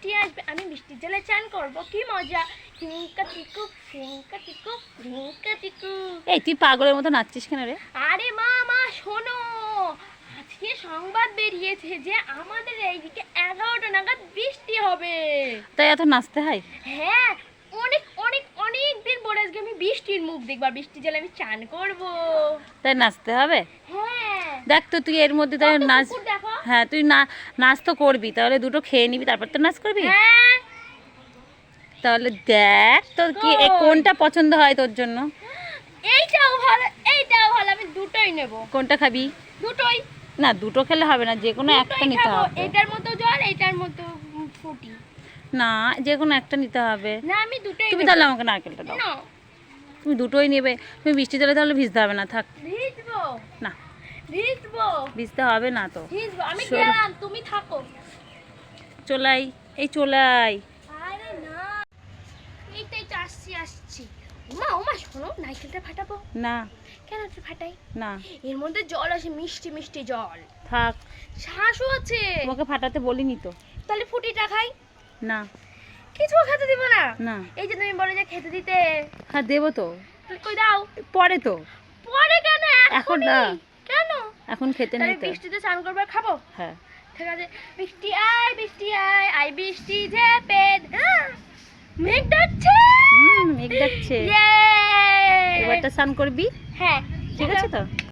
বৃষ্টি আসবে আমি বৃষ্টির জলে চান করব কি মজা। ফিঙ্কা টিকু ফিঙ্কা টিকু ফিঙ্কা টিকু এই তুই পাগলের মতো নাচছিস কেন রে? আরে মা মা শোনো আজকে সংবাদ বেরিয়েছে যে আমাদের এইদিকে এগারোটা নাগাদ বৃষ্টি হবে। তাই এত নাচতে হয়? হ্যাঁ অনেক অনেক অনেক দিন পরে আজকে আমি বৃষ্টির মুখ দেখব আর বৃষ্টির জলে আমি চান করব। তাই নাচতে হবে? হ্যাঁ। দেখ তো তুই এর মধ্যে কত নাচ দেখো হ্যাঁ তুই না নাচ তো করবি তাহলে দুটো খেয়ে নিবি তারপর তো নাচ করবি? হ্যাঁ। তাহলে দেখ তোর কি কোনটা পছন্দ হয় তোর জন্য? এইটাও ভালো এইটাও ভালো আমি দুটোই নেব। কোনটা খাবি? দুটোই। না দুটো খেলে হবে না যে কোনো একটা নিতে হবে। এটার মতো জল এটার মতো ফুটি। না যে কোনো একটা নিতে হবে। না আমি দুটোই তুমি তাহলে আমাকে নারকেলটা দাও। না। তুমি দুটোই নেবে তুমি বৃষ্টি জলে তাহলে ভিজতে হবে না থাক। ভিজবো। না। ভিজতে হবে না তো। আমি। গেলাম তুমি থাকো। চলাই এই চলাই। আরে না। এইটাই তো আসছি আসছি। ওমা ওমা শোনো নাইকেলটা ফাটাবো? না। কেন ফাটাই? না। এর মধ্যে জল আছে মিষ্টি মিষ্টি জল। থাক। শ্বাসও আছে। তোমাকে ফাটাতে বলিনি তো। তাহলে ফুটিটা খাই? না। কিছু খেতে দিব না? না। এই যে তুমি বলে যে খেতে দিতে। হ্যাঁ দেবো তো। কই দাও। পরে তো। পরে কেন? এখন না। এখন খেতে নেই তো বৃষ্টিতে স্নান করবার খাব? হ্যাঁ। ঠিক আছে। বৃষ্টি আয় বৃষ্টি আয় আই বৃষ্টি ঝেপে পেদ মেঘ ডাকছে। হুম মেঘ ডাকছে! এবারটা স্নান করবি? হ্যাঁ। ঠিক আছে তো?